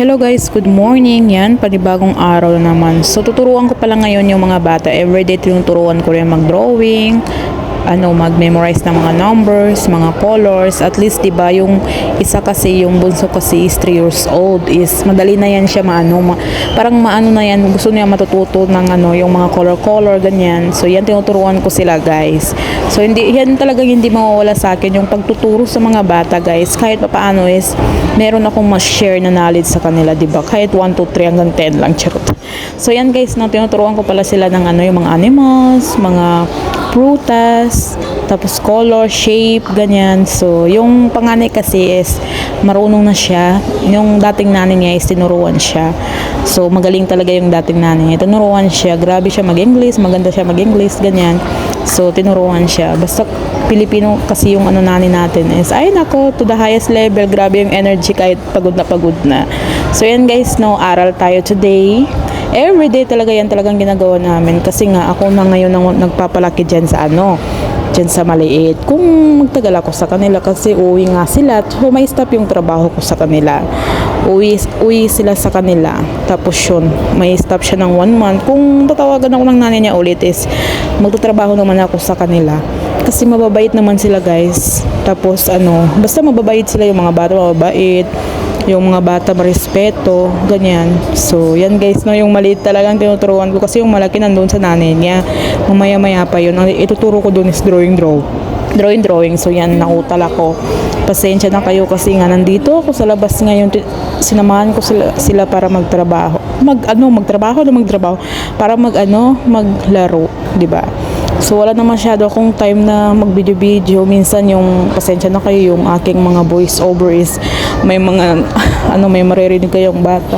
Hello guys, good morning. Yan, panibagong araw na naman. So tuturuan ko pala ngayon yung mga bata. Everyday tinuturuan ko rin mag-drawing, ano, mag-memorize ng mga numbers, mga colors. At least, 'di ba, yung isa kasi, yung bunso kasi is 3 years old is madali na yan siya maano, ma- parang maano na yan, gusto niya matututo ng ano, yung mga color-color ganyan. So yan tinuturuan ko sila, guys. So hindi yan talaga hindi mawawala sa akin yung pagtuturo sa mga bata, guys. Kahit paano is meron akong mas share na knowledge sa kanila, 'di ba? Kahit 1 2 3 hanggang 10 lang, charot. So yan guys, no, tinuturuan ko pala sila ng ano, yung mga animals, mga prutas, tapos color, shape, ganyan. So, yung panganay kasi is marunong na siya. Yung dating nanay niya is tinuruan siya. So, magaling talaga yung dating nanay niya. Tinuruan siya. Grabe siya mag-English, maganda siya mag-English, ganyan. So, tinuruan siya. Basta Pilipino kasi yung ano nanay natin is, ay nako, to the highest level. Grabe yung energy kahit pagod na pagod na. So, yan guys, no, aral tayo today everyday talaga yan talagang ginagawa namin. Kasi nga ako na ngayon ang nagpapalaki dyan sa ano dyan sa maliit. Kung magtagal ako sa kanila kasi uwi nga sila so may stop yung trabaho ko sa kanila. Uwi, uwi sila sa kanila tapos yun may stop siya ng one month. Kung tatawagan ako ng nanay niya ulit is magtatrabaho naman ako sa kanila. Kasi mababait naman sila guys. Tapos ano basta mababait sila yung mga bata mababait yung mga bata marespeto, ganyan. So, yan guys, no, yung maliit talagang tinuturuan ko kasi yung malaki nandun sa nanay niya. Mamaya-maya pa yun. Ang ituturo ko dun is drawing draw. Drawing drawing. So, yan, nakutal ako. Pasensya na kayo kasi nga nandito ako sa labas ngayon. Sinamahan ko sila, sila para magtrabaho. Mag, ano, magtrabaho na magtrabaho. Para mag, ano, maglaro. ba So wala na masyado akong time na mag-video-video. Minsan yung pasensya na kayo yung aking mga voice over is may mga ano may maririnig kayong bata.